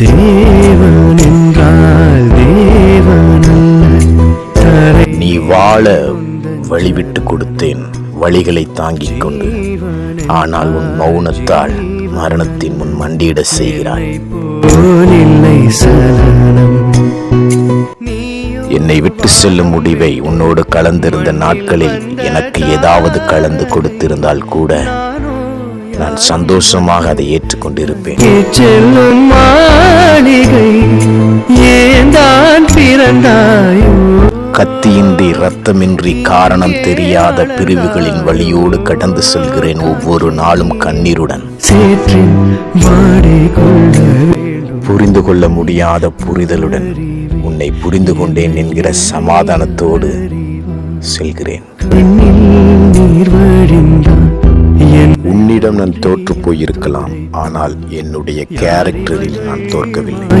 தேவன் என்றால் நீ வாழ வழிவிட்டு கொடுத்தேன் வழிகளை தாங்கிக் கொண்டு. ஆனால் உன் மௌனத்தால் மரணத்தின் முன் மண்டியிட செய்கிறாய். என்னை விட்டு செல்லும் முடிவை உன்னோடு கலந்திருந்த நாட்களில் எனக்கு ஏதாவது கலந்து கொடுத்திருந்தால் கூட நான் சந்தோஷமாக அதை ஏற்றுக்கொண்டிருப்பேன் செல்லும் மாளிகை ஏந்தான் பிறந்தாயோ கத்தியின்றி ரத்தமின்றி காரணம் தெரியாத பிரிவுகளின் வழியோடு கடந்து செல்கிறேன் ஒவ்வொரு நாளும் கண்ணீருடன். புரிந்து கொள்ள முடியாத புரிதலுடன் உன்னை புரிந்து கொண்டேன் என்கிற சமாதானத்தோடு செல்கிறேன். உங்களிடம் நான் தோற்று போயிருக்கலாம். ஆனால் என்னுடைய கேரக்டரில் நான் தோற்கவில்லை.